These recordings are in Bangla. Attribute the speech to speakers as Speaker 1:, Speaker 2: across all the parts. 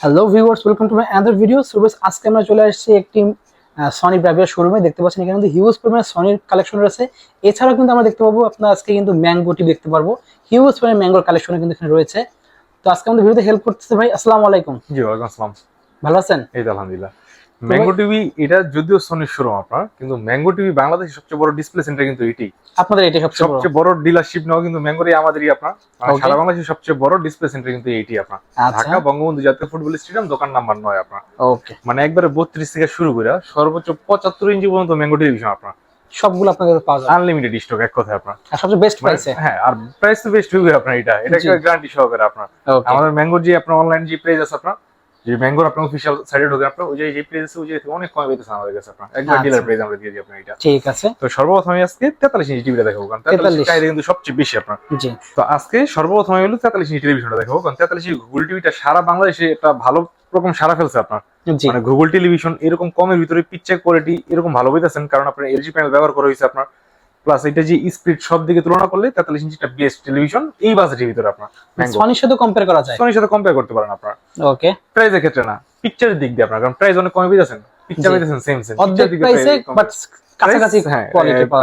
Speaker 1: Hello viewers welcome to my other video সুবেস আজকে আমরা চলে আসছি একটি সনি ব্রাভিয়ার শোরুমে দেখতে পাচ্ছেন এখানে কিন্তু হিউজ পরিমাণে সনির কালেকশন রয়েছে। এছাড়াও কিন্তু আমরা দেখতে পাবো আপনার আজকে কিন্তু ম্যাঙ্গোটি দেখতে পারব। হিউজ পরিমাণে ম্যাঙ্গোর কালেকশন কিন্তু এখানে রয়েছে। তো আজকে আমাদের ভিডিওতে হেল্প করতেছে ভাই আসসালামু আলাইকুম।
Speaker 2: জি ওয়ালাইকুম আসসালাম।
Speaker 1: ভালো আছেন?
Speaker 2: এই তো আলহামদুলিল্লাহ। ম্যাঙ্গো টিভি এটা যদিও সনির শোরুম আপনার কিন্তু ম্যাঙ্গো টিভি বাংলাদেশের সবচেয়ে বড় ডিসপ্লে সেন্টার কিন্তু এটি।
Speaker 1: আপনাদের এটাই সবচেয়ে বড়।
Speaker 2: সবচেয়ে বড় ডিলারশিপ নাও কিন্তু ম্যাঙ্গোরই আমাদেরই আপনার। সারা বাংলাদেশের সবচেয়ে বড় ডিসপ্লে সেন্টার কিন্তু এটি আপনার।
Speaker 1: আচ্ছা।
Speaker 2: ঢাকা বঙ্গবন্ধু জাতীয় ফুটবল স্টেডিয়াম দোকান নাম্বার নয় আপনার।
Speaker 1: ওকে
Speaker 2: মানে একবারে বত্রিশ থেকে শুরু করে সর্বোচ্চ পঁচাত্তর ইঞ্চি পর্যন্ত ম্যাঙ্গো টেলিভিশন আপনার।
Speaker 1: সবগুলো আপনাদের পাওয়া যাবে।
Speaker 2: আনলিমিটেড স্টক এক কথায় আপনার।
Speaker 1: আর সবচেয়ে বেস্ট
Speaker 2: মানে-
Speaker 1: প্রাইসে
Speaker 2: হ্যাঁ আর প্রাইস তো বেস্ট হবে আপনার এটা। এটা। গ্যারান্টি সহকারে আপনার। আমাদের ম্যাঙ্গোর যে আপনার অনলাইন যে পেজ আছে আপনার। যে ম্যাঙ্গোর আপনার অফিসিয়াল সাইটে ঢোকে আপনার ওই যে ওই যে অনেক কমে আমাদের কাছে আপনার। একবার। ডিলার প্রাইস আমরা দিয়ে দিই আপনার এটা।
Speaker 1: ঠিক আছে।
Speaker 2: তো সর্বপ্রথম আমি আজকে তেতাল্লিশ ইঞ্চি টিভিটা দেখাবো কারণ
Speaker 1: 43
Speaker 2: কিন্তু সবচেয়ে বেশি আপনার।
Speaker 1: জি।
Speaker 2: তো আজকে সর্বপ্রথম আমি হলো তেতাল্লিশ ইঞ্চি টেলিভিশনটা দেখাবো কারণ তেতাল্লিশ ইঞ্চি গুগল টিভিটা সারা বাংলাদেশে একটা ভালো রকম সারা ফেলছে আপনার। মানে গুগল টেলিভিশন এরকম কমের ভিতরে পিকচার কোয়ালিটি এরকম ভালো পেতেছেন কারণ আপনার এলজি প্যানেল ব্যবহার করা হয়েছে আপনার প্লাস এটা যে স্পিড সব দিকে তুলনা করলে তেতাল্লিশ ইঞ্চিটা বেস্ট টেলিভিশন এই বাজেটের ভিতরে আপনার
Speaker 1: সনির সাথে কম্পেয়ার করা যায়।
Speaker 2: সনির সাথে কম্পেয়ার করতে পারেন আপনার।
Speaker 1: ওকে
Speaker 2: প্রাইসের ক্ষেত্রে না পিকচারের দিক দিয়ে আপনার কারণ প্রাইস অনেক কমে পেয়েছেন পিকচার। পেয়েছেন সেম সেম
Speaker 1: অর্ধেক প্রাইসে বাট কাছাকাছি
Speaker 2: হ্যাঁ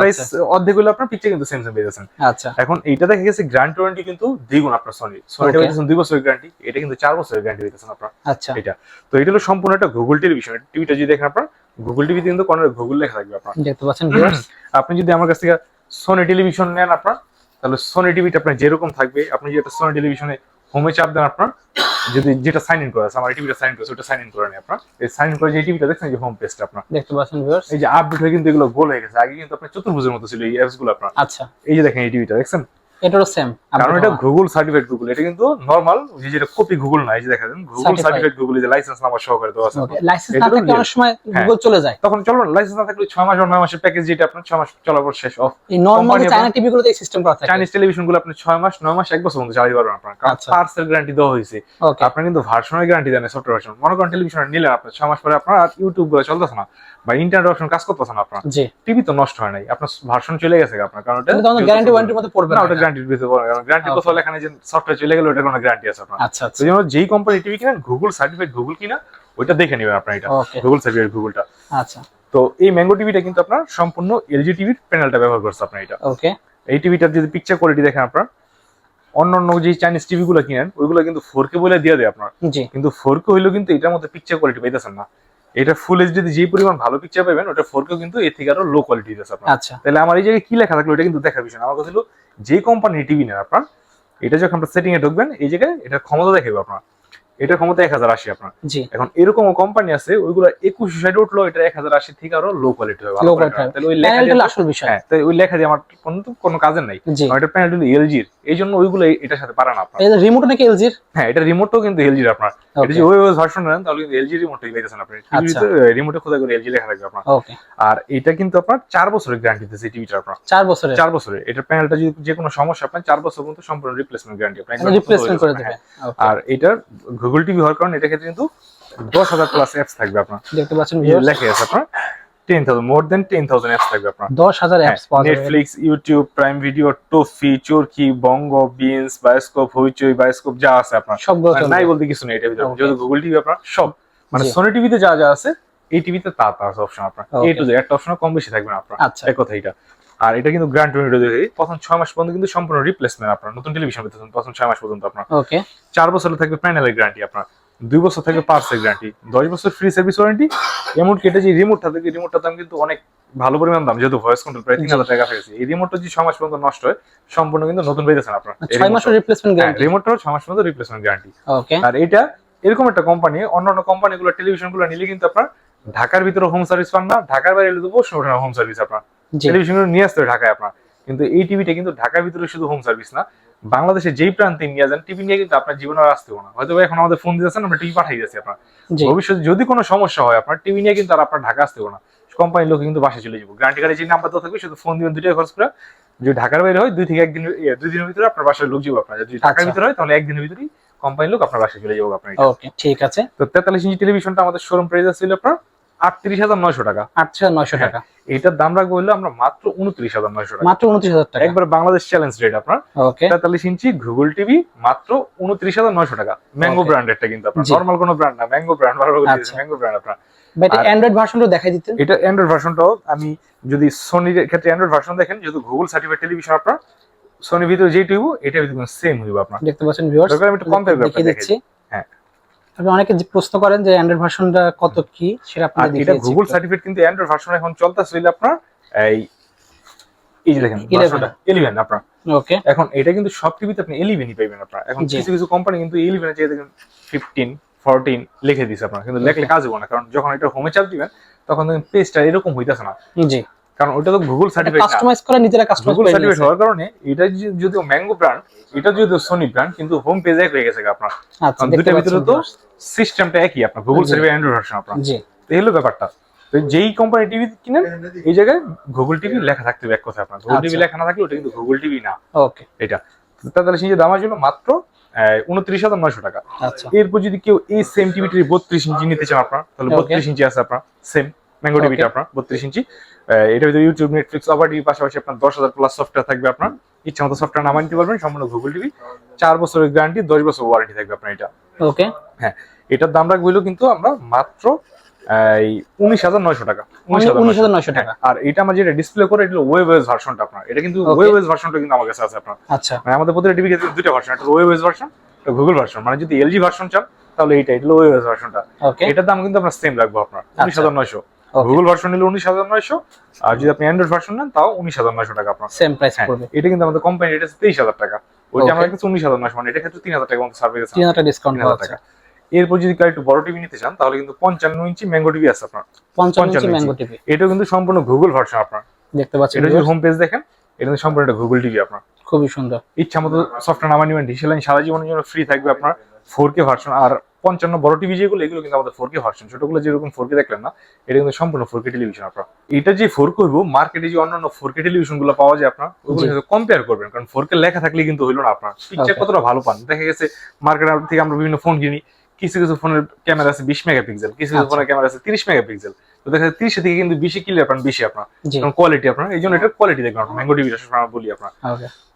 Speaker 2: প্রাইস
Speaker 1: যাচ্ছে।
Speaker 2: অর্ধেক হলে আপনার পিকচার কিন্তু সেম সেম পেয়েছেন
Speaker 1: আচ্ছা।
Speaker 2: এখন এইটা দেখা গেছে গ্যারান্টি ওয়ারেন্টি কিন্তু দ্বিগুণ আপনার সনি সনিটা পেয়েছেন দুই বছরের গ্যারান্টি এটা কিন্তু চার বছরের গ্যারান্টি পেয়েছেন আপনার।
Speaker 1: আচ্ছা।
Speaker 2: এটা। তো এটা হলো সম্পূর্ণ একটা গুগল টেলিভিশন টিভিটা যদি দেখেন আপনার গুগল টিভিতে কিন্তু কোনো গুগল লেখা থাকবে আপনার।
Speaker 1: দেখতে পাচ্ছেন ভিউয়ার্স
Speaker 2: আপনি যদি আমার কাছ থেকে সোনি টেলিভিশন নেন আপনার তাহলে সোনি টিভিটা আপনার যেরকম থাকবে আপনি যদি একটা সোনি টেলিভিশনে হোমে চাপ দেন আপনার যদি যেটা সাইন ইন করা আছে আমার টিভিটা সাইন করেছে ওটা সাইন ইন করে নেই আপনার। এই সাইন ইন করে যে টিভিটা দেখছেন যে হোম পেজটা আপনার।
Speaker 1: দেখতে পাচ্ছেন ভিউয়ার্স
Speaker 2: এই যে আপডেট হয়ে কিন্তু এগুলো গোল হয়ে গেছে। আগে কিন্তু আপনার চতুর্ভুজের মতো ছিল এই অ্যাপসগুলো আপনার।
Speaker 1: আচ্ছা।
Speaker 2: এই যে দেখেন এই টিভিটা দেখছেন?
Speaker 1: এটারও সেম
Speaker 2: কারণ এটা গুগল সার্টিফাইড গুগল এটা কিন্তু নর্মাল যে যেটা কপি গুগল না এই যে দেখেন গুগল. সার্টিফাইড গুগল যে লাইসেন্স নাম্বার সহকারে দেওয়া আছে।
Speaker 1: লাইসেন্স না থাকলে অনেক সময়
Speaker 2: হ্যাঁ।
Speaker 1: গুগল চলে যায়।
Speaker 2: তখন চলো লাইসেন্স না থাকলে ছয় মাস বা নয় মাসের প্যাকেজ যেটা আপনার ছয় মাস চলার পর শেষ অফ
Speaker 1: এই নরমাল চায়না টিভি গুলোতে এই সিস্টেম করা থাকে।
Speaker 2: চাইনিজ টেলিভিশনগুলো আপনি ছয় মাস নয় মাস এক বছর পর্যন্ত চালাতে পারবেন আপনার। কারণ
Speaker 1: আচ্ছা।
Speaker 2: পার্সেল গ্যারান্টি দেওয়া হয়েছে।
Speaker 1: ওকে
Speaker 2: আপনার কিন্তু ভার্সনের গ্যারান্টি দেন সফটওয়্যার ভার্সন মনে করেন টেলিভিশন নিলেন আপনার ছয় মাস পরে আপনার ইউটিউবগুলো চলতেছে না। বা ইন্টারনেট অপশন কাজ করতেছে না আপনার?
Speaker 1: জি।
Speaker 2: টিভি তো নষ্ট হয় নাই। আপনার ভার্সন চলে গেছে আপনার কারণ
Speaker 1: গ্যারান্টি ওয়ারেন্টির মধ্যে পড়বে
Speaker 2: না ওটা গ্যারান্টির ভিতরে পড়ে না। কারণ গ্যারান্টি. কোথাও এখানে যে সফটওয়্যার চলে গেলে ওটা কোনো গ্যারান্টি আছে আপনার।
Speaker 1: আচ্ছা আচ্ছা।
Speaker 2: যেই কোম্পানি টিভি কিনেন গুগল সার্টিফাইড গুগল কিনা ওইটা দেখে নেবেন আপনার এটা গুগল গুগলটা
Speaker 1: আচ্ছা।
Speaker 2: তো এই ম্যাঙ্গো টিভিটা কিন্তু আপনার সম্পূর্ণ এলজি টিভির প্যানেলটা ব্যবহার করছে আপনার এটা।
Speaker 1: ওকে
Speaker 2: এই টিভিটার যদি পিকচার কোয়ালিটি দেখেন আপনার অন্য অন্য যে চাইনিজ টিভি গুলো কিনেন ওইগুলো কিন্তু ফোর কে বলে দিয়ে দেয় আপনার। কিন্তু ফোর কে হইলেও কিন্তু এটার মধ্যে পিকচার কোয়ালিটি পাইতেছেন না। এটা ফুল এইচডি যে পরিমাণ ভালো পিকচার পাবেন ওটা ফোর কেও কিন্তু এর থেকে আরও লো কোয়ালিটি আছে আপনার।
Speaker 1: আচ্ছা।
Speaker 2: তাহলে আমার এই জায়গায় কি লেখা থাকল এটা কিন্তু দেখার বিষয় আমার কথা হলো যে কোম্পানি টিভি নেন আপনার এটা যখন আপনার সেটিং এ ঢুকবেন এই জায়গায় এটা ক্ষমতা দেখাবে আপনার। এটার ক্ষমতা এক হাজার আশি আপনার। এখন এরকম কোম্পানি আছে ওইগুলো একুশ সাইড উঠল এটা এক হাজার আশি থেকে আরও লো কোয়ালিটি হবে হবে। তাহলে ওই লেখা দিয়ে-
Speaker 1: আসল বিষয়।
Speaker 2: হ্যাঁ তাই ওই লেখা দিয়ে আমার কোনো কোনো কাজের নাই। এটা প্যানেল হলো এলজির এই জন্য ওইগুলো এটার সাথে পারে না আপনার।
Speaker 1: রিমোট নাকি এলজির
Speaker 2: হ্যাঁ এটা রিমোটও কিন্তু এলজির আপনার। এটা যদি ওই ভার্সন নেন তাহলে কিন্তু এলজি রিমোটই পাইতেছেন আপনি।
Speaker 1: আচ্ছা।
Speaker 2: রিমোটে খোদা করে এলজি লেখা থাকবে আপনার। আর এটা কিন্তু আপনার চার বছরের গ্যারান্টি দিতেছে টিভিটা আপনার।
Speaker 1: চার বছরের?
Speaker 2: চার বছরের। এটা প্যানেলটা যদি যে কোনো সমস্যা আপনার চার বছর পর্যন্ত সম্পূর্ণ রিপ্লেসমেন্ট গ্যারান্টি আপনার
Speaker 1: রিপ্লেসমেন্ট করে
Speaker 2: হ্যাঁ।
Speaker 1: দেবে
Speaker 2: আর এটার গুগল টিভি হওয়ার কারণে এটা ক্ষেত্রে কিন্তু দশ হাজার প্লাস অ্যাপস থাকবে আপনার।
Speaker 1: দেখতে পাচ্ছেন
Speaker 2: লেখা আছে আপনার ten thousand more then ten thousand apps থাকবে আপনার।
Speaker 1: দশ হাজার apps
Speaker 2: Netflix YouTube Prime Video Toffee Chorki Bongo Binge Bioscope Hoichoi Bioscope যা আছে আপনার।
Speaker 1: সবগুলো
Speaker 2: মানে নাই বলতে কিছু নেই এটা ভিতরে. যেহেতু গুগল টিভি আপনার সব। মানে। সোনি টিভিতে যা যা আছে এই টিভিতে তা তা আছে অপশন আপনার। এ টু জেড একটা অপশন কম বেশি থাকবে না আপনার।
Speaker 1: আচ্ছা।
Speaker 2: এক কথা এটা। আর এটা কিন্তু গ্র্যান্ড টোয়েন্টি প্রথম ছয় মাস পর্যন্ত কিন্তু সম্পূর্ণ রিপ্লেসমেন্ট আপনার নতুন টেলিভিশন পেতেছেন প্রথম ছয় মাস পর্যন্ত আপনার।
Speaker 1: ওকে
Speaker 2: চার বছর থাকবে প্যানেলের গ্যারান্টি আপনার দুই বছর থাকবে পার্সের গ্যারান্টি দশ বছর ফ্রি সার্ভিস ওয়ারেন্টি এমনকি এটা যে রিমোটটা থাকে রিমোটটার দাম কিন্তু অনেক ভালো পরিমাণ দাম যেহেতু ভয়েস কন্ট্রোল প্রায় তিন হাজার টাকা কাছাকাছি এই রিমোটটা যদি ছয় মাস পর্যন্ত নষ্ট হয় সম্পূর্ণ কিন্তু নতুন পেয়েছেন আপনার।
Speaker 1: ছয়
Speaker 2: remote-টা।
Speaker 1: রিপ্লেসমেন্ট গ্যারান্টি
Speaker 2: রিমোটটাও ছয় মাস পর্যন্ত রিপ্লেসমেন্ট গ্যারান্টি
Speaker 1: ওকে
Speaker 2: আর এটা এরকম একটা কোম্পানি অন্যান্য কোম্পানিগুলো টেলিভিশনগুলো নিলে কিন্তু আপনার ঢাকার ভিতরে হোম সার্ভিস পান না ঢাকার বাইরে ওঠে না হোম সার্ভিস আপনার।
Speaker 1: জি।
Speaker 2: টেলিভিশন নিয়ে আসতে ঢাকায় আপনার। কিন্তু এই টিভিটা কিন্তু ঢাকার ভিতরে শুধু হোম সার্ভিস না বাংলাদেশে যেই প্রান্তে নিয়ে যান টিভি নিয়ে কিন্তু আপনার জীবনে আর আসতে হবে না। হয়তো এখন আমাদের ফোন দিয়েছেন আমরা টিভি পাঠিয়ে দিয়েছি আপনার। ভবিষ্যতে যদি কোনো সমস্যা হয় আপনার টিভি নিয়ে কিন্তু আর আপনার ঢাকা আসতে হবে না। কোম্পানির লোক কিন্তু বাসে চলে যাব। গ্যারান্টি কার্ডে যে নাম্বার দেওয়া থাকবে শুধু ফোন দিবেন দুইটা খরচ করে। যদি ঢাকার বাইরে হয় দুই থেকে একদিন দুই দিনের ভিতরে আপনার বাসায় লোক যাব আপনার। যদি ঢাকার
Speaker 1: আচ্ছা।
Speaker 2: ভিতরে হয় তাহলে একদিনের ভিতরেই কোম্পানির লোক আপনার বাসায় চলে যাব আপনার
Speaker 1: ঠিক আছে।
Speaker 2: তো তেতাল্লিশ ইঞ্চি টেলিভিশনটা আমাদের শোরুম প্রাইস ছিল আপনার আটত্রিশ হাজার নয়শো টাকা।
Speaker 1: আটশো হাজার নয়শো
Speaker 2: হ্যাঁ,
Speaker 1: টাকা।
Speaker 2: এটার দাম রাখব হলো আমরা মাত্র উনত্রিশ হাজার নয়শো টাকা।
Speaker 1: মাত্র উনত্রিশ হাজার টাকা।
Speaker 2: একবার বাংলাদেশ চ্যালেঞ্জ রেট আপনার।
Speaker 1: ওকে
Speaker 2: তেতাল্লিশ ইঞ্চি গুগল টিভি মাত্র উনত্রিশ হাজার নয়শো টাকা। ম্যাঙ্গো. ব্র্যান্ডেরটা কিন্তু আপনার। নর্মাল কোনো ব্র্যান্ড না ম্যাঙ্গো ব্র্যান্ড। ম্যাঙ্গো ব্র্যান্ড আপনার।
Speaker 1: অ্যান্ড্রয়েড ভার্সনটা দেখাই দিতেন।
Speaker 2: এটা অ্যান্ড্রয়েড ভার্সনটাও আমি যদি সোনির ক্ষেত্রে অ্যান্ড্রয়েড ভার্সন দেখেন যেহেতু গুগল সার্টিফাইড টেলিভিশন আপনার সোনির ভিতরে যেটি হইব এটা সেম হইব আপনার।
Speaker 1: দেখতে পাচ্ছেন ভিউয়ার্স
Speaker 2: আমি একটু compare করে
Speaker 1: দেখিয়ে
Speaker 2: হ্যাঁ।
Speaker 1: আপনি অনেকে প্রশ্ন করেন যে অ্যান্ড্রয়েড ভার্সনটা কত কি সেটা
Speaker 2: আর
Speaker 1: আপনাদের
Speaker 2: এটা গুগল সার্টিফিকেট কিন্তু অ্যান্ড্রয়েড ভার্সন এখন চলতেছে আপনার এই এই যে দেখেন
Speaker 1: 11
Speaker 2: 11 আপনার।
Speaker 1: ওকে
Speaker 2: এখন এটা কিন্তু সব টিভিতে আপনি 11ই পাইবেন আপনার। এখন কিছু কিছু কোম্পানি কিন্তু 11 এর চেয়ে দেখেন 15 14 লিখে দিছে আপনার। কিন্তু লেখলে কাজ হবে না। কারণ যখন এটা হোমে চাপ দিবেন তখন দেখেন পেজটা এরকম হইতাছে না।
Speaker 1: জি।
Speaker 2: কারণ ওটা তো গুগল সার্টিফাইড
Speaker 1: কাস্টমাইজ করে নিজেরা কাস্টমাইজ
Speaker 2: গুগল
Speaker 1: করে
Speaker 2: সার্টিফাইড হওয়ার কারণে এটা যে- যদিও ম্যাঙ্গো ব্র্যান্ড এটা যদিও সোনি ব্র্যান্ড কিন্তু হোম পেজ এক হয়ে গেছে আপনার।
Speaker 1: আচ্ছা
Speaker 2: দুইটার ভিতরে তো সিস্টেমটা একই আপনার গুগল। সার্টিফাইড অ্যান্ড্রয়েড ভার্সন আপনার।
Speaker 1: জি।
Speaker 2: তো এই হলো ব্যাপারটা। তো যেই কোম্পানি টিভি কিনেন এই জায়গায় গুগল টিভি লেখা থাকতে হবে এক কথা আপনার। গুগল টিভি
Speaker 1: আচ্ছা।
Speaker 2: লেখা না থাকলে ওটা কিন্তু গুগল টিভি না।
Speaker 1: ওকে
Speaker 2: এটা। তাহলে সেই দাম আসবে মাত্র উনত্রিশ হাজার নয়শো টাকা।
Speaker 1: আচ্ছা।
Speaker 2: এরপর যদি কেউ এই সেম টিভিটির বত্রিশ ইঞ্চি নিতে চান আপনার তাহলে. বত্রিশ ইঞ্চি আছে আপনার সেম ম্যাঙ্গো টিভিটা. আপনার বত্রিশ ইঞ্চি। এটার ভিতরে ইউটিউব নেটফ্লিক্স ওভার টিভির পাশাপাশি আপনার দশ হাজার প্লাস সফটওয়্যার থাকবে আপনার। ইচ্ছা মতো সফটওয়্যার নামা নিতে পারবেন সম্পূর্ণ গুগল টিভি চার বছরের গ্যারান্টি দশ বছর ওয়ারেন্টি থাকবে আপনার এটা।
Speaker 1: ওকে
Speaker 2: হ্যাঁ এটার দাম রাখব কিন্তু আমরা মাত্র এই উনিশ হাজার নয়শো টাকা।
Speaker 1: উনিশ হাজার নয়শো। টাকা।
Speaker 2: আর এটা আমার যেটা ডিসপ্লে করে এটা ওয়েব ওয়েস ভার্সনটা আপনার। এটা কিন্তু
Speaker 1: Okay.
Speaker 2: ওয়েব ওয়েস ভার্সনটা কিন্তু আমার কাছে আছে আপনার।
Speaker 1: আচ্ছা।
Speaker 2: মানে আমাদের প্রতিটা টিভি দুইটা ভার্সন একটা ওয়েব ওয়েস ভার্সন একটা গুগল ভার্সন মানে যদি এলজি ভার্সন চান তাহলে এইটা এটা ওয়েব ওয়েস ভার্সনটা এটার দাম কিন্তু আপনার সেম রাখব আপনার উনিশ হাজার নয়শো. গুগল ভার্সন নিলে উনিশ হাজার নয়শো আর যদি আপনি অ্যান্ড্রয়েড ভার্সন নেন তাও উনিশ হাজার নয়শো টাকা আপনার।
Speaker 1: সেম প্রাইস
Speaker 2: হ্যাঁ,
Speaker 1: পড়বে।
Speaker 2: এটা কিন্তু আমাদের কোম্পানি এটা তেইশ হাজার টাকা। ওইটা. আমার কাছে উনিশ হাজার নয়শো মানে এটা ক্ষেত্রে তিন হাজার টাকা মতো সার্ভিস
Speaker 1: তিন হাজার ডিসকাউন্ট
Speaker 2: হাজার টাকা। এরপর যদি কেউ একটু বড় টিভি নিতে চান তাহলে কিন্তু পঞ্চান্ন ইঞ্চি ম্যাঙ্গো টিভি আছে আপনার।
Speaker 1: পঞ্চান্ন ইঞ্চি ম্যাঙ্গো টিভি
Speaker 2: এটাও কিন্তু সম্পূর্ণ গুগল ভার্সন আপনার।
Speaker 1: দেখতে পাচ্ছেন
Speaker 2: এটা যদি হোম পেজ দেখেন এটা কিন্তু সম্পূর্ণ একটা গুগল টিভি আপনার।
Speaker 1: খুবই সুন্দর।
Speaker 2: ইচ্ছা মতো সফটওয়্যার নামা নিবেন ডিসেল লাইন সারা জীবনের জন্য ফ্রি থাকবে আপনার। ফোর কে ভার্সন আর পঞ্চান্ন বড় টিভি যেগুলো এগুলো কিন্তু আমাদের ফোর কে ভার্সন ছোটগুলো যেরকম ফোর কে দেখলেন না এটা কিন্তু সম্পূর্ণ ফোর কে টেলিভিশন আপনার। এটা যে ফোর কে হইব মার্কেটে যে অন্যান্য ফোর কে টেলিভিশনগুলো পাওয়া যায় আপনার ওগুলো। সাথে কম্পেয়ার করবেন কারণ ফোর কে লেখা থাকলে কিন্তু হইল না আপনার। পিকচার কতটা ভালো পান? দেখা গেছে মার্কেট থেকে আমরা বিভিন্ন ফোন কিনি কিছু কিছু ফোনের ক্যামেরা আছে বিশ মেগাপিক্সেল কিছু কিছু
Speaker 1: আচ্ছা।
Speaker 2: ফোনের ক্যামেরা আছে তিরিশ মেগাপিক্সেল তো দেখা যাচ্ছে তিরিশে থেকে কিন্তু বেশি ক্লিয়ার পান বেশি আপনার কারণ কোয়ালিটি আপনার এই জন্য এটা কোয়ালিটি দেখবেন আপনার ম্যাঙ্গো টিভি আমরা বলি আপনার।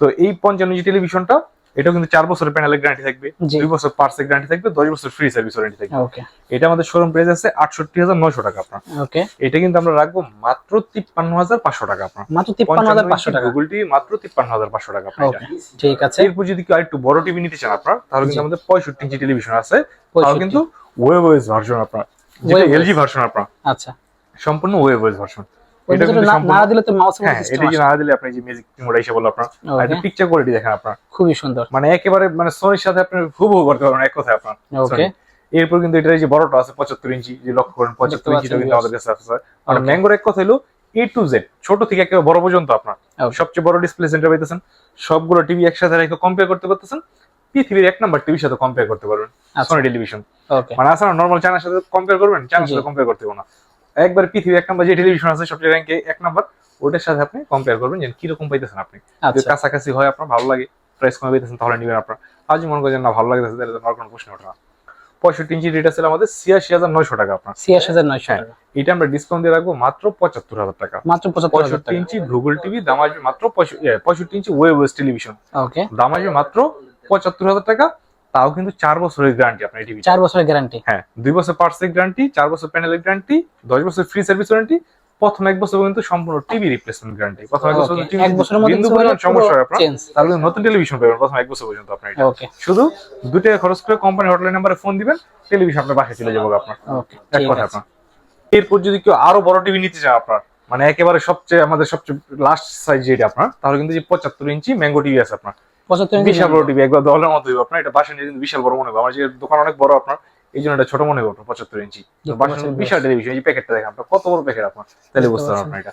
Speaker 2: তো এই পঞ্চান্ন টেলিভিশনটা এটাও কিন্তু চার বছরের প্যানেলের গ্যারান্টি থাকবে দুই বছর পার্সের গ্যারান্টি থাকবে দশ বছর ফ্রি সার্ভিস ওয়ারেন্টি থাকবে।
Speaker 1: ওকে
Speaker 2: এটা আমাদের শোরুম প্রাইস আছে আটষট্টি হাজার নয়শো টাকা আপনার।
Speaker 1: ওকে
Speaker 2: এটা কিন্তু আমরা রাখব মাত্র তিপ্পান্ন হাজার পাঁচশো টাকা আপনার।
Speaker 1: মাত্র তিপ্পান্ন হাজার পাঁচশো টাকা।
Speaker 2: গুগল টিভি মাত্র তিপ্পান্ন হাজার পাঁচশো টাকা আপনার
Speaker 1: ঠিক আছে।
Speaker 2: এরপর যদি কেউ একটু বড় টিভি নিতে চান আপনার তাহলে কিন্তু আমাদের পঁয়ষট্টি ইঞ্চি টেলিভিশন আছে তাও কিন্তু ওয়েব ওয়েস ভার্সন আপনার যেটা এলজি ভার্সন আপনার।
Speaker 1: আচ্ছা।
Speaker 2: সম্পূর্ণ ওয়েব ওয়েস ভার্সন এটা কিন্তু
Speaker 1: নাড়া দিলে তো মাউসের
Speaker 2: হ্যাঁ এটা
Speaker 1: সিস্টেম
Speaker 2: যদি দিলে আপনি যে ম্যাজিক মোড়া হিসেবে বলল আপনার আর এটা পিকচার কোয়ালিটি দেখেন আপনার।
Speaker 1: খুবই সুন্দর।
Speaker 2: মানে একেবারে মানে সোনির সাথে আপনি হুবহু করতে পারবেন এক কথায় আপনার
Speaker 1: ওকে।
Speaker 2: এরপর কিন্তু এটার যে বড়টা আছে পঁচাত্তর ইঞ্চি যে লক্ষ্য করেন পঁচাত্তর কিন্তু আমাদের কাছে আছে ম্যাঙ্গোর এক কথা হলো এ টু জেড ছোট থেকে একেবারে বড় পর্যন্ত আপনার। সবচেয়ে বড় ডিসপ্লে সেন্টার পাইতেছেন। সবগুলো টিভি একসাথে রেখে কম্পেয়ার করতে পারতেছেন। পৃথিবীর এক নাম্বার টিভির সাথে কম্পেয়ার করতে পারবেন
Speaker 1: আচ্ছা।
Speaker 2: সোনি টেলিভিশন মানে আসলে নর্মাল চ্যানেলের সাথে কম্পেয়ার করবেন চ্যানেলের
Speaker 1: জি।
Speaker 2: সাথে কম্পেয়ার করতে হবে না। একবার পৃথিবীর এক নাম্বার যে টেলিভিশন আছে সবচেয়ে র্যাঙ্কে এক নাম্বার ওটার সাথে আপনি কম্পেয়ার করবেন যে কীরকম পাইতেছেন আপনি। যদি
Speaker 1: আচ্ছা।
Speaker 2: কাছাকাছি হয় আপনার ভালো লাগে প্রাইস কমে পেতেছেন তাহলে নিবেন আপনার। আজ মনে করেন না ভালো লাগতেছে তাহলে আর কোনো প্রশ্ন ওঠে না। পঁয়ষট্টি ইঞ্চি রেট আছে আমাদের ছিয়াশি হাজার নয়শো টাকা আপনার।
Speaker 1: ছিয়াশি হাজার নয়শো
Speaker 2: হ্যাঁ।
Speaker 1: টাকা।
Speaker 2: এটা আমরা ডিসকাউন্ট দিয়ে রাখব মাত্র পঁচাত্তর হাজার টাকা।
Speaker 1: মাত্র পঁচাত্তর
Speaker 2: ইঞ্চি গুগল টিভি দাম আসবে মাত্র পঁয়ষট্টি ইঞ্চি ওয়েব টেলিভিশন
Speaker 1: ওকে
Speaker 2: দাম আসবে মাত্র পঁচাত্তর হাজার টাকা। তাও কিন্তু চার বছরের গ্যারান্টি আপনার টিভি
Speaker 1: চার বছরের গ্যারান্টি
Speaker 2: হ্যাঁ দুই বছর পার্সের গ্যারান্টি চার বছর প্যানেলের গ্যারান্টি দশ বছর ফ্রি সার্ভিস ওয়ারেন্টি প্রথম এক বছর পর্যন্ত সম্পূর্ণ টিভি রিপ্লেসমেন্ট গ্যারান্টি প্রথম এক বছর
Speaker 1: এক বছরের মধ্যে
Speaker 2: বিন্দু পরিমাণ সমস্যা হয় আপনার। তাহলে নতুন টেলিভিশন পাবেন প্রথম এক বছর পর্যন্ত আপনার এটা।
Speaker 1: ওকে
Speaker 2: শুধু দু টাকা খরচ করে কোম্পানি হটলাইন নাম্বারে ফোন দিবেন টেলিভিশন আপনার বাসায় চলে যাব আপনার।
Speaker 1: ওকে
Speaker 2: এক কথা আপনার। এরপর যদি কেউ আরও বড় টিভি নিতে চান আপনার মানে একেবারে সবচেয়ে আমাদের সবচেয়ে লাস্ট সাইজ যেটা আপনার তাহলে কিন্তু যে পঁচাত্তর ইঞ্চি ম্যাঙ্গো টিভি আছে আপনার।
Speaker 1: ইঞ্চি
Speaker 2: বিশাল বড় টিভি একবার দলের মতো হইব। আপনার এটা বাসা নিয়ে কিন্তু বিশাল বড় মনে হবে। আমার যে দোকান অনেক বড় আপনার এই জন্য এটা ছোট মনে হবে পঁচাত্তর ইঞ্চি। বিশাল টেলিভিশন এই প্যাকেটটা দেখেন আপনার কত বড় প্যাকেট আপনার তাহলে বুঝতে পারবেন আপনার এটা।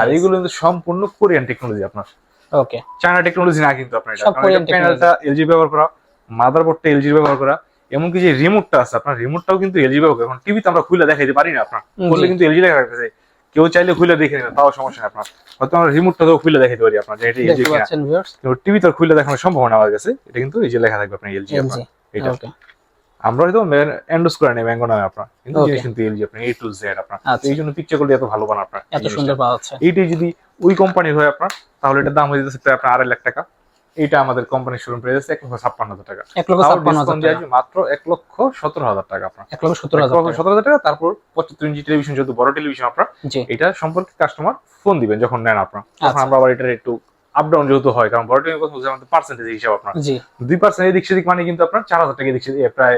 Speaker 2: আর এইগুলো কিন্তু সম্পূর্ণ কোরিয়ান টেকনোলজি আপনার।
Speaker 1: ওকে
Speaker 2: চায়না টেকনোলজি না কিন্তু আপনার এটা। প্যানেলটা এলজি ব্যবহার করা মাদারবোর্ডটা এলজি ব্যবহার করা এমনকি যে রিমোটটা আছে আপনার রিমোটটাও কিন্তু এলজি ব্যবহার করা। এখন টিভিতে আমরা খুলে দেখাইতে পারি না আপনার।
Speaker 1: জি।
Speaker 2: কিন্তু এলজি লেখা রাখতেছে কেউ চাইলে খুলে দেখে নেবে তাও সমস্যা নেই আপনার। হয়তো আমরা রিমোটটাও খুলে দেখাইতে পারি আপনার যে এটা এলজি
Speaker 1: দেখতে
Speaker 2: টিভি তো খুলে দেখানো সম্ভব না আমার কাছে এটা কিন্তু এই যে লেখা থাকবে আপনার এলজি এটা আমরা হয়তো এন্ডোস করে নেই ম্যাঙ্গো নামে আপনার কিন্তু. জিনিস কিন্তু এলজি আপনার এ টু জেড আপনার।
Speaker 1: আচ্ছা।
Speaker 2: এই জন্য পিকচারগুলো এত ভালো বান আপনার
Speaker 1: এত সুন্দর পাওয়া যাচ্ছে।
Speaker 2: এইটাই যদি ওই কোম্পানির হয় আপনার তাহলে এটা দাম হয়ে যাচ্ছে প্রায় আপনার আড়াই লাখ টাকা। এইটা আমাদের কোম্পানির শোরুম প্রাইস এক লক্ষ ছাপ্পান্ন হাজার টাকা।
Speaker 1: এক লক্ষ ছাপ্পান্ন হাজার
Speaker 2: মাত্র এক লক্ষ সতেরো হাজার টাকা আপনার।
Speaker 1: এক লক্ষ সত্তর
Speaker 2: এক
Speaker 1: হাজার
Speaker 2: সতেরো হাজার টাকা তারপর পঁচাত্তর ইঞ্চি টেলিভিশন যেহেতু বড় টেলিভিশন আপনার এটা সম্পর্কে কাস্টমার ফোন দিবেন যখন নেন আপনার। তখন
Speaker 1: আচ্ছা।
Speaker 2: আমরা আবার এটার একটু আপ ডাউন যেহেতু হয় কারণ বড় টেলিভিশন বলছি আমাদের পার্সেন্টেজ হিসাব আপনার। দুই পার্সেন্ট এদিক সেদিক মানে কিন্তু আপনার চার হাজার টাকা এদিক সেদিক প্রায়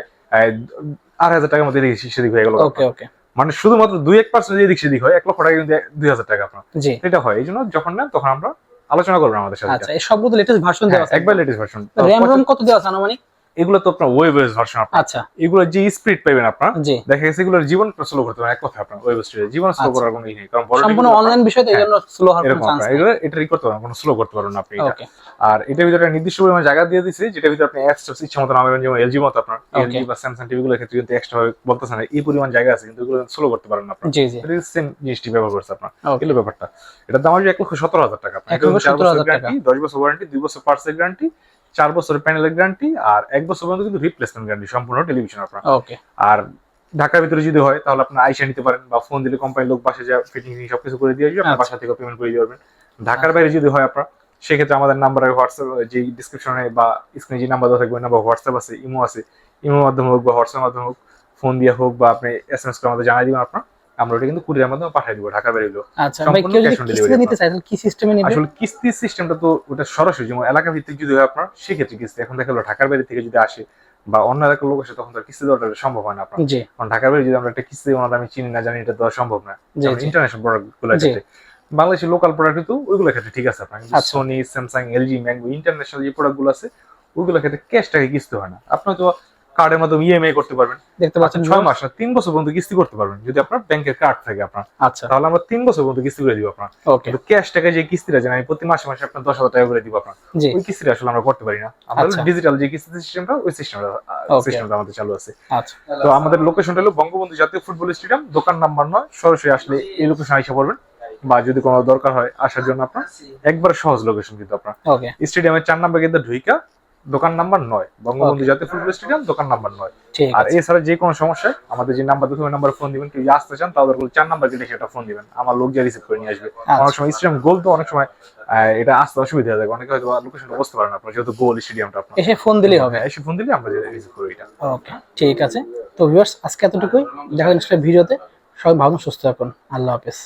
Speaker 2: আড়াই হাজার টাকার মধ্যে এদিক সেদিক হয়ে গেল
Speaker 1: ওকে ওকে।
Speaker 2: মানে শুধুমাত্র দুই এক পার্সেন্ট এদিক সেদিক হয় এক লক্ষ টাকা কিন্তু দুই হাজার টাকা আপনার। এটা হয় এই জন্য যখন নেন তখন আমরা আলোচনা করবেন আমাদের সাথে।
Speaker 1: আচ্ছা এই সবগুলো লেটেস্ট ভার্সন দেওয়া আছে।
Speaker 2: হ্যাঁ, একবার লেটেস্ট ভার্সন
Speaker 1: র্যাম রম কত দেওয়া আছে আনুমানিক?
Speaker 2: এগুলো তো আপনার ওয়েব বেস ভার্সন
Speaker 1: আচ্ছা।
Speaker 2: এগুলো যে স্পিড পাবেন আপনার দেখা গেছে এগুলোর জীবন স্লো করতে পারেন এক কথা আপনার ওয়েব স্পিডে জীবন স্লো
Speaker 1: আচ্ছা।
Speaker 2: করার কোনো ই নেই কারণ
Speaker 1: সম্পূর্ণ অনলাইন বিষয় তো এই জন্য স্লো হওয়ার কোনো চান্স
Speaker 2: এগুলো এটা ই করতে পারবেন কোনো স্লো করতে পারবেন আপনি এটা। আর এটার ভিতরে নির্দিষ্ট পরিমাণ জায়গা দিয়ে দিচ্ছে যেটার ভিতরে আপনি অ্যাপস ইচ্ছা মতো নামাবেন যেমন এলজি মতো আপনার এলজি বা স্যামসাং টিভি গুলোর ক্ষেত্রে কিন্তু এক্সট্রা ভাবে বলতেছে না এই পরিমাণ জায়গা আছে কিন্তু এগুলো স্লো করতে পারেন না আপনার।
Speaker 1: জি জি।
Speaker 2: সেম জিনিসটি ব্যবহার করছে আপনার। এগুলো ব্যাপারটা। এটার দাম আসবে এক লক্ষ সতেরো হাজার টাকা আপনার।
Speaker 1: এক লক্ষ
Speaker 2: চার
Speaker 1: 17,000
Speaker 2: বছর দশ বছর ওয়ারেন্টি দুই বছর পার্সের গ্যারান্টি চার বছরের প্যানেলের গ্যারান্টি আর এক বছর পর্যন্ত কিন্তু রিপ্লেসমেন্ট গ্যারান্টি সম্পূর্ণ টেলিভিশন আপনার।
Speaker 1: ওকে
Speaker 2: আর ঢাকার ভিতরে যদি হয় তাহলে আপনার আইসা নিতে পারেন বা ফোন দিলে কোম্পানির লোক বাসে যা ফিটিং সবকিছু করে দিয়ে আসবে আপনার
Speaker 1: আচ্ছা।
Speaker 2: বাসা থেকে পেমেন্ট করে দিয়ে পারবেন। ঢাকার বাইরে যদি হয় আপনার সেক্ষেত্রে আমাদের নাম্বারে হোয়াটসঅ্যাপ যে ডিসক্রিপশনে বা স্ক্রিনে যে নাম্বার দেওয়া থাকবে নাম্বার হোয়াটসঅ্যাপ আছে ইমো আছে। ইমোর মাধ্যমে হোক বা হোয়াটসঅ্যাপ মাধ্যমে হোক ফোন দিয়ে হোক বা আপনি এস এম এস করে আমাদের জানাই দিবেন আপনার। আমরা ওটা কিন্তু কুরিয়ার মাধ্যমে পাঠিয়ে দিব ঢাকার বাইরে হলেও
Speaker 1: আচ্ছা ভাই কেউ যদি কিস্তিতে নিতে চায় তাহলে কি সিস্টেমে নেবে?
Speaker 2: আসলে কিস্তির সিস্টেমটা তো ওটা সরাসরি যেমন এলাকা ভিত্তিক যদি হয় আপনার সেক্ষেত্রে কিস্তি। এখন দেখা গেলো ঢাকার বাইরে থেকে যদি আসে বা অন্য এলাকার লোক আসে তখন তো কিস্তি দেওয়াটা সম্ভব হয় না আপনার। কারণ ঢাকার বাইরে যদি আমরা একটা কিস্তি ওনার আমি চিনি না জানি এটা দেওয়া সম্ভব না। International product. ক্ষেত্রে। বাংলাদেশের লোকাল প্রোডাক্ট কিন্তু ওইগুলোর ক্ষেত্রে ঠিক আছে আপনার। Sony Samsung LG Mango international যে প্রোডাক্টগুলো আছে ওইগুলোর ক্ষেত্রে ক্যাশ টাকা কিস্তি হয় না। আপনি তো কার্ডের মাধ্যমে ইএমআই করতে পারবেন।
Speaker 1: দেখতে পাচ্ছেন
Speaker 2: ছয় মাস না তিন বছর পর্যন্ত কিস্তি করতে পারবেন। যদি আপনার ব্যাংকের কার্ড থাকে আপনার
Speaker 1: আচ্ছা।
Speaker 2: তাহলে আমরা তিন বছর পর্যন্ত কিস্তি করে দিব আপনার।
Speaker 1: ওকে
Speaker 2: কিন্তু ক্যাশ টাকা যে কিস্তিটা জানি আমি প্রতি মাসে মাসে আপনার দশ হাজার টাকা করে দিব আপনার। ওই কিস্তিটা আসলে আমরা করতে পারি না।
Speaker 1: আচ্ছা।
Speaker 2: ডিজিটাল যে কিস্তি সিস্টেমটা ওই সিস্টেমটা. সিস্টেমটা আমাদের চালু আছে।
Speaker 1: আচ্ছা।
Speaker 2: তো আমাদের লোকেশনটা হলো বঙ্গবন্ধু জাতীয় ফুটবল স্টেডিয়াম দোকান নাম্বার নয়। সরাসরি আসলে এই লোকেশন আইসা পড়বেন। বা যদি কোনো দরকার হয় আসার জন্য আপনার একবার সহজ লোকেশন কিন্তু আপনার। স্টেডিয়ামের চার নাম্বার কিন্তু ঢুইকা দোকান নাম্বার নয়। বঙ্গবন্ধু জাতীয় ফুটবল স্টেডিয়াম দোকান নাম্বার নয়। আর এছাড়া যে কোনো সমস্যা আমাদের যে নাম্বার দিতে নাম্বার ফোন দিবেন কেউ আসতে চান তাদের চার নাম্বার কেটে সেটা ফোন দিবেন। আমার লোক যা রিসিভ করে নিয়ে আসবে।
Speaker 1: আচ্ছা।
Speaker 2: অনেক সময় স্টেডিয়াম গোল তো অনেক সময় এটা আসতে অসুবিধা হয়ে যায় অনেকে হয়তো লোকেশনটা বুঝতে পারেন আপনার যেহেতু গোল স্টেডিয়ামটা আপনার
Speaker 1: এসে ফোন দিলেই হবে।
Speaker 2: হ্যাঁ, এসে ফোন দিলে আমরা রিসিভ করি এটা।
Speaker 1: ওকে ঠিক আছে। তো ভিউয়ার্স আজকে এতটুকুই। দেখা যাচ্ছে ভিডিওতে। সবাই ভালো সুস্থ থাকুন। আল্লাহ হাফেজ।